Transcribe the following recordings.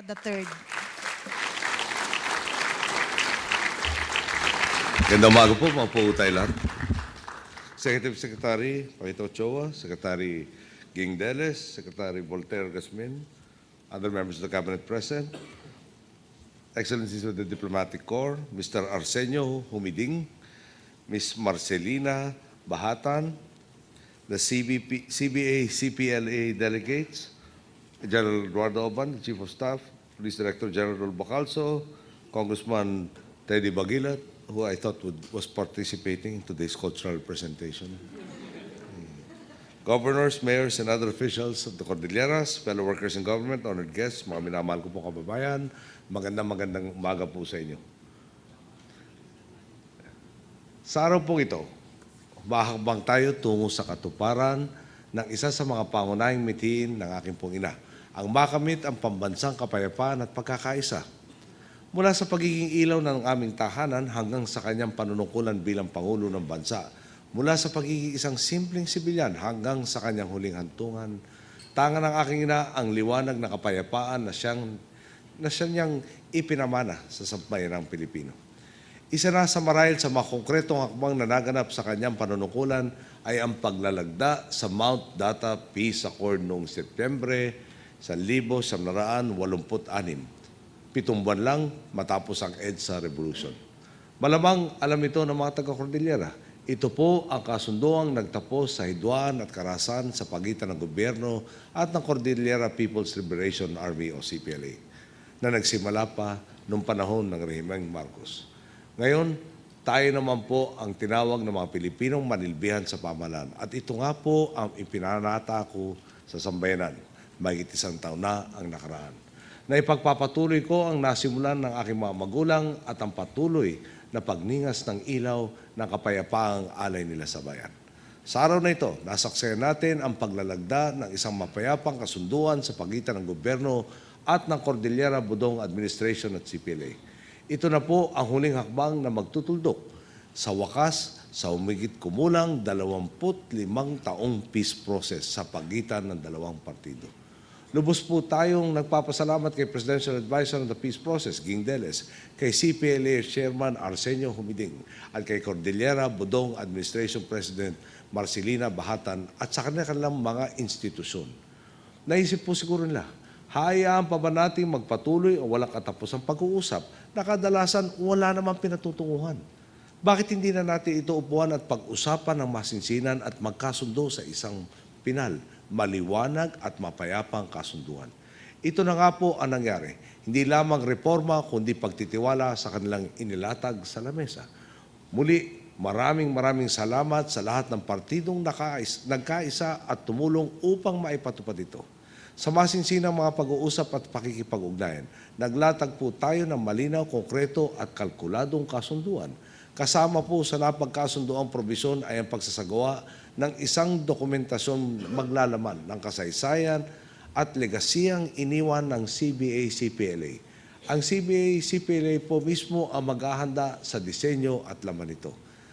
the third. Ganda umaga po, mga po tayo lahat. Executive Secretary Pakito Ochoa, Secretary Ging Deles, Secretary Voltaire Gasmin, other members of the Cabinet present, Excellencies of the Diplomatic Corps, Mr. Arsenio Humiding, Ms. Marcelina Bahatan, the CBP, CBA, CPLA delegates, General Eduardo Oban, Chief of Staff, Police Director General Bacalso, Congressman Teddy Bagilat, who I thought would, was participating in today's cultural presentation. Governors, mayors, and other officials of the Cordilleras, fellow workers in government, honored guests, mga minamahal ko po kababayan, magandang magandang umaga po sa inyo. Sa araw pong ito, mahakbang tayo tungo sa katuparan ng isa sa mga pangunahing mitiin ng aking pong ina, ang makamit ang pambansang kapayapaan at pagkakaisa. Mula sa pagiging ilaw ng aming tahanan hanggang sa kanyang panunungkulan bilang Pangulo ng Bansa, mula sa pagiging isang simpleng sibilyan hanggang sa kanyang huling hantungan, tanga ng aking ina ang liwanag na kapayapaan na siyang na siya niyang ipinamana sa sambayanang Pilipino. Isa na sa marahil sa mga konkretong hakbang na naganap sa kanyang panunungkulan ay ang paglalagda sa Mount Data Peace Accord noong Setyembre 1986. Pitong buwan lang matapos ang EDSA Revolution. Malamang alam ito ng mga taga-Cordillera. Ito po ang kasunduang nagtapos sa hidwaan at karasan sa pagitan ng gobyerno at ng Cordillera People's Liberation Army o CPLA na nagsimula pa noong panahon ng Rehimeng Marcos. Ngayon, tayo naman po ang tinawag ng mga Pilipinong manilbihan sa pamalan. At ito nga po ang ipinanata ko sa sambayanan. Mahigit isang taon na ang nakaraan. Na ipagpapatuloy ko ang nasimulan ng aking mga magulang at ang patuloy na pagningas ng ilaw ng kapayapaang alay nila sa bayan. Sa araw na ito, nasaksayan natin ang paglalagda ng isang mapayapang kasunduan sa pagitan ng gobyerno at ng Cordillera Budong Administration at CPLA. Ito na po ang huling hakbang na magtutuldok sa wakas sa umigit kumulang 25 taong peace process sa pagitan ng dalawang partido. Lubos po tayong nagpapasalamat kay Presidential Advisor on the Peace Process, Ging Deles, kay CPLA Chairman Arsenio Humiding, at kay Cordillera Budong Administration President Marcelina Bahatan at sa kanilang mga institusyon. Naisip po siguro nila, hayaan pa ba natin magpatuloy o walang katapos ang pag-uusap na kadalasan wala namang pinatutunguhan? Bakit hindi na natin ito upuan at pag-usapan ng masinsinan at magkasundo sa isang pinal, maliwanag at mapayapang kasunduan? Ito na nga po ang nangyari. Hindi lamang reforma, kundi pagtitiwala sa kanilang inilatag sa lamesa. Muli, maraming maraming salamat sa lahat ng partidong nakais, nagkaisa at tumulong upang maipatupad ito. Sa masinsinang mga pag-uusap at pakikipag-ugnayan, naglatag po tayo ng malinaw, konkreto at kalkuladong kasunduan. Kasama po sa napagkasunduang probisyon ay ang pagsasagawa ng isang dokumentasyon maglalaman ng kasaysayan at legasiyang iniwan ng CBA-CPLA. Ang CBA-CPLA po mismo ang maghahanda sa disenyo at laman nito.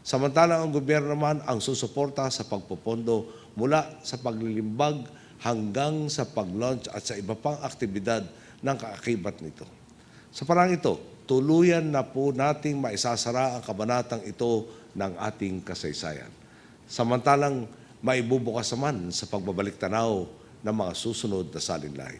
Samantalang ang gobyerno naman ang susuporta sa pagpopondo mula sa paglilimbag hanggang sa pag-launch at sa iba pang aktibidad ng kaakibat nito. Sa parang ito, tuluyan na po nating maisasara ang kabanatang ito ng ating kasaysayan. Samantalang maibubukas naman sa pagbabalik tanaw ng mga susunod na salinlahi.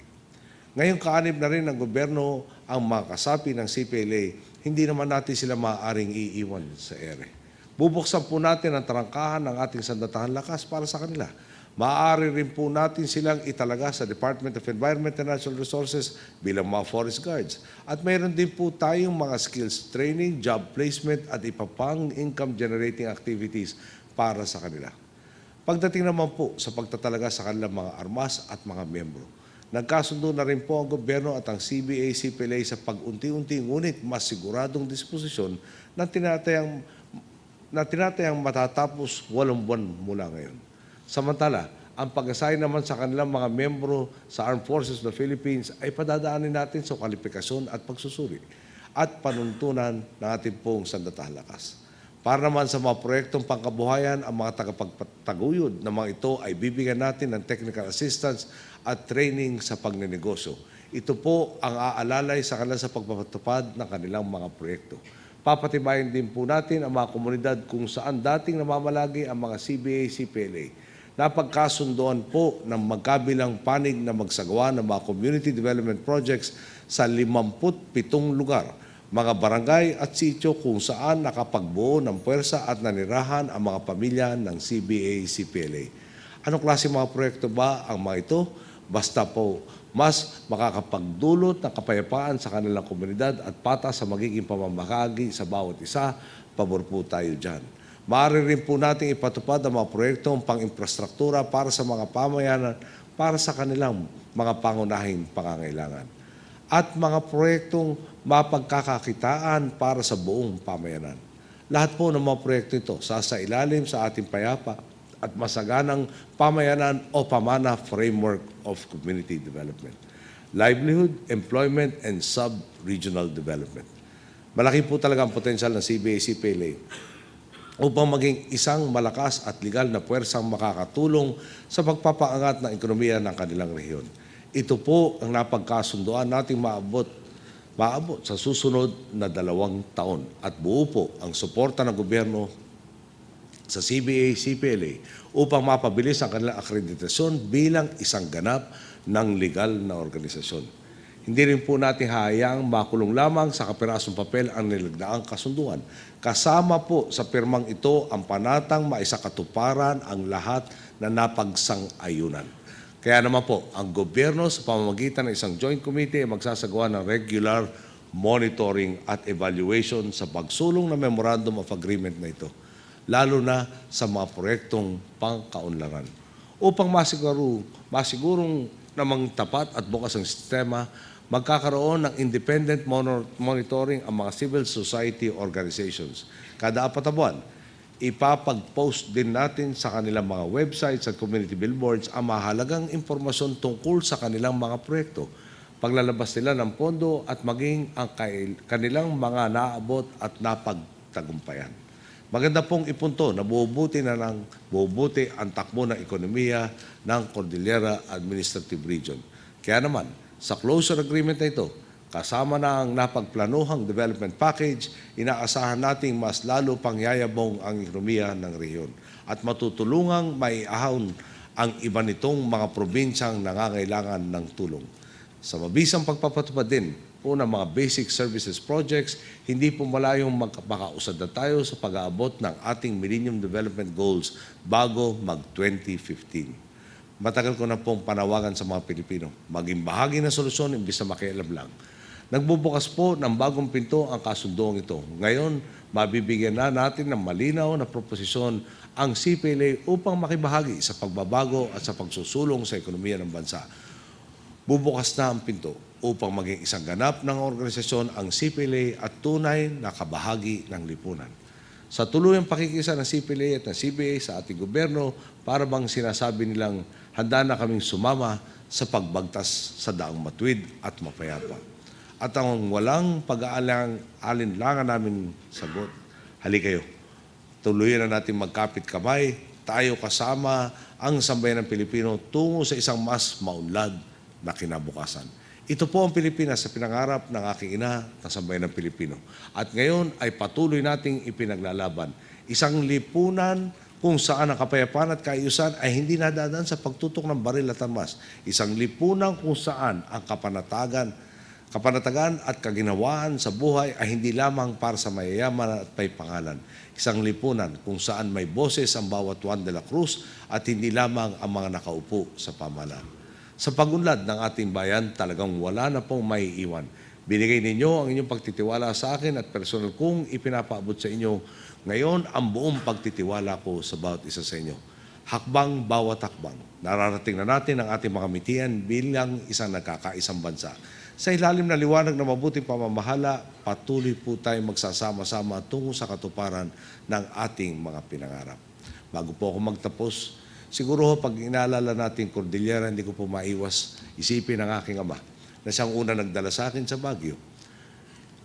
Ngayong kaanib na rin ng gobyerno ang mga kasapi ng CPLA, hindi naman natin sila maaaring iiwan sa ere. Bubuksan po natin ang tarangkahan ng ating sandatahan lakas para sa kanila. Maaari rin po natin silang italaga sa Department of Environment and Natural Resources bilang mga forest guards. At mayroon din po tayong mga skills training, job placement at ipapang income generating activities para sa kanila. Pagdating naman po sa pagtatalaga sa kanilang mga armas at mga miyembro, nagkasundo na rin po ang gobyerno at ang CBA-CPLA sa pag-unti-unti ngunit mas siguradong disposisyon na tinatayang, na tinatayang matatapos walong buwan mula ngayon. Samantala, ang pag-assign naman sa kanilang mga miyembro sa Armed Forces of the Philippines ay padadaanin natin sa kwalifikasyon at pagsusuri at panuntunan ng ating pong sandatahan lakas. Para naman sa mga proyektong pangkabuhayan, ang mga tagapagtaguyod ng mga ito ay bibigyan natin ng technical assistance at training sa pagnenegosyo. Ito po ang aalalay sa kanila sa pagpapatupad ng kanilang mga proyekto. Papatibayin din po natin ang mga komunidad kung saan dating namamalagi ang mga CBA, CPLA. Napagkasundoan po ng magkabilang panig na magsagawa ng mga community development projects sa 57 lugar, mga barangay at sityo kung saan nakapagbuo ng puwersa at nanirahan ang mga pamilya ng CBA, CPLA. Anong klase mga proyekto ba ang mga ito? Basta po mas makakapagdulot ng kapayapaan sa kanilang komunidad at patas sa magiging pamamahagi sa bawat isa, pabor po tayo dyan. Maaari rin po natin ipatupad ang mga proyektong pang-infrastruktura para sa mga pamayanan para sa kanilang mga pangunahing pangangailangan. At mga proyektong mapagkakakitaan para sa buong pamayanan. Lahat po ng mga proyekto ito sasa ilalim sa ating payapa at masaganang pamayanan o pamana framework of community development, livelihood, employment, and sub-regional development. Malaki po talaga ang potensyal ng CBA-CPLA upang maging isang malakas at legal na puwersang makakatulong sa pagpapaangat ng ekonomiya ng kanilang rehiyon. Ito po ang napagkasunduan nating maabot maabot sa susunod na dalawang taon at buo po ang suporta ng gobyerno sa CBA, CPLA upang mapabilis ang kanilang akreditasyon bilang isang ganap ng legal na organisasyon. Hindi rin po natin hayaang makulong lamang sa kapirasong papel ang nilagdaang kasunduan. Kasama po sa pirmang ito ang panatang maisakatuparan ang lahat na napagsang-ayunan. Kaya naman po, ang gobyerno sa pamamagitan ng isang joint committee ay magsasagawa ng regular monitoring at evaluation sa pagsulong ng Memorandum of Agreement na ito lalo na sa mga proyektong pangkaunlaran. Upang masiguro, masigurong namang tapat at bukas ang sistema, magkakaroon ng independent monitoring ang mga civil society organizations. Kada apat na buwan, ipapag-post din natin sa kanilang mga websites at community billboards ang mahalagang impormasyon tungkol sa kanilang mga proyekto, paglalabas nila ng pondo at maging ang kanilang mga naabot at napagtagumpayan. Maganda pong ipunto na bubuti na ng bubuti ang takbo ng ekonomiya ng Cordillera Administrative Region. Kaya naman, sa closure agreement na ito, kasama na ang napagplanuhang development package, inaasahan nating mas lalo pang yayabong ang ekonomiya ng rehiyon at matutulungang maiahon ang iba nitong mga probinsyang nangangailangan ng tulong. Sa mabisang pagpapatupad din po ng mga basic services projects, hindi po malayong makausad na tayo sa pag-aabot ng ating Millennium Development Goals bago mag-2015. Matagal ko na pong panawagan sa mga Pilipino, maging bahagi ng solusyon imbis na makialam lang. Nagbubukas po ng bagong pinto ang kasundoang ito. Ngayon, mabibigyan na natin ng malinaw na proposisyon ang CPLA upang makibahagi sa pagbabago at sa pagsusulong sa ekonomiya ng bansa bubukas na ang pinto upang maging isang ganap ng organisasyon ang CPLA at tunay na kabahagi ng lipunan. Sa tuluyang pakikisa ng CPLA at ng CBA sa ating gobyerno, para bang sinasabi nilang handa na kaming sumama sa pagbagtas sa daang matwid at mapayapa. At ang walang pag-aalinlangan namin sagot, hali kayo, tuluyan na natin magkapit kamay, tayo kasama ang sambayan ng Pilipino tungo sa isang mas maunlad na kinabukasan. Ito po ang Pilipinas sa pinangarap ng aking ina na sambayan ng Pilipino. At ngayon ay patuloy nating ipinaglalaban. Isang lipunan kung saan ang kapayapaan at kaayusan ay hindi nadadaan sa pagtutok ng baril at armas. Isang lipunan kung saan ang kapanatagan, kapanatagan at kaginawaan sa buhay ay hindi lamang para sa mayayaman at may pangalan. Isang lipunan kung saan may boses ang bawat Juan de la Cruz at hindi lamang ang mga nakaupo sa pamahalaan. Sa pagunlad ng ating bayan, talagang wala na pong may iwan. Binigay ninyo ang inyong pagtitiwala sa akin at personal kong ipinapaabot sa inyo ngayon ang buong pagtitiwala ko sa bawat isa sa inyo. Hakbang bawat hakbang. Nararating na natin ang ating mga mitian bilang isang nagkakaisang bansa. Sa ilalim na liwanag na mabuting pamamahala, patuloy po tayong magsasama-sama tungo sa katuparan ng ating mga pinangarap. Bago po ako magtapos, Siguro ho, pag inaalala natin Cordillera, hindi ko po maiwas isipin ng aking ama na siyang una nagdala sa akin sa Baguio.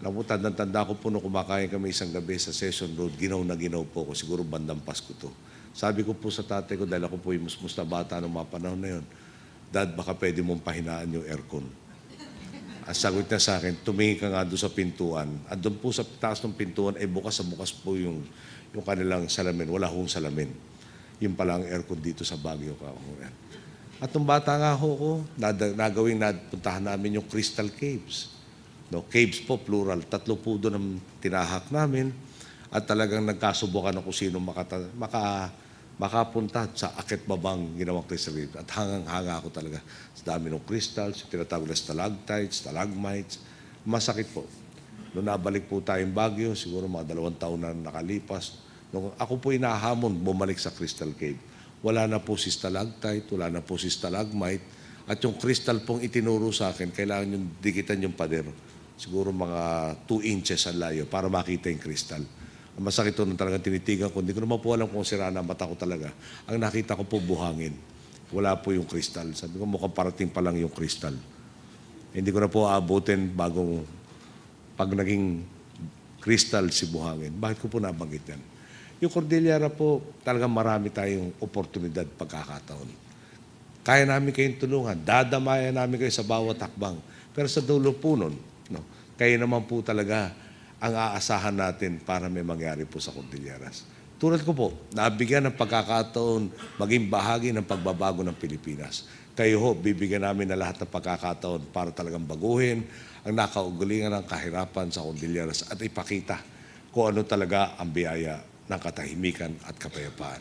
Alam mo, tandang-tanda ko po nung kumakain kami isang gabi sa Session Road, ginaw na ginaw po ko, siguro bandang Pasko to. Sabi ko po sa tatay ko, dahil ako po yung musmus na bata noong mga panahon na yun, Dad, baka pwede mong pahinaan yung aircon. Ang sagot niya sa akin, tumingin ka nga doon sa pintuan. At doon po sa taas ng pintuan ay bukas sa bukas po yung, yung kanilang salamin. Wala hong salamin. Yung pala ang aircon dito sa Baguio. Kaunguran. At nung bata nga ho ko, nada- nagawing napuntahan namin yung Crystal Caves. No, caves po, plural. Tatlo po doon ang tinahak namin. At talagang nagkasubukan kung sino makata, maka, makapunta sa akit babang ginawang crystal cave. At hangang-hanga ako talaga sa dami ng crystals, yung tinatawag na stalactites, stalagmites. Masakit po. Noong nabalik po tayong Baguio, siguro mga dalawang taon na nakalipas, nung ako po inahamon bumalik sa Crystal Cave. Wala na po si stalactite, wala na po si stalagmite, at yung crystal pong itinuro sa akin, kailangan yung dikitan yung pader. Siguro mga 2 inches ang layo para makita yung crystal. Masakit to nung talagang tinitigan ko, hindi ko naman po alam kung sira na mata ko talaga. Ang nakita ko po buhangin. Wala po yung crystal. Sabi ko mukhang parating pa lang yung crystal. Hindi ko na po aabutin bagong pag naging crystal si buhangin. Bakit ko po nabanggit yan? Yung Cordillera po, talagang marami tayong oportunidad pagkakataon. Kaya namin kayong tulungan. Dadamayan namin kayo sa bawat hakbang. Pero sa dulo po nun, no, kayo naman po talaga ang aasahan natin para may mangyari po sa Cordilleras. Tulad ko po, nabigyan ng pagkakataon maging bahagi ng pagbabago ng Pilipinas. Kayo ho, bibigyan namin na lahat ng pagkakataon para talagang baguhin ang nakaugalingan ng kahirapan sa Cordilleras at ipakita kung ano talaga ang biyaya ng katahimikan at kapayapaan.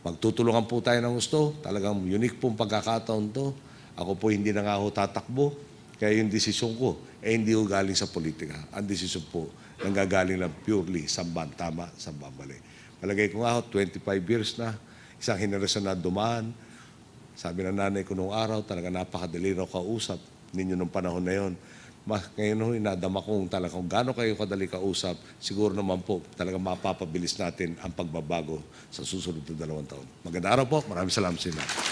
Magtutulungan po tayo ng gusto. Talagang unique pong pagkakataon to. Ako po hindi na nga ho tatakbo. Kaya yung desisyon ko, eh hindi ko galing sa politika. Ang desisyon po, nanggagaling lang purely sa tama, sa babali. Malagay ko nga ho, 25 years na, isang henerasyon na dumaan. Sabi ng nanay ko nung araw, talaga napakadali raw kausap ninyo nung panahon na yon. Mas ngayon ho, inadama kong talagang gaano kayo kadali kausap, siguro naman po talagang mapapabilis natin ang pagbabago sa susunod na dalawang taon. Magandang araw po, maraming salamat sa inyo.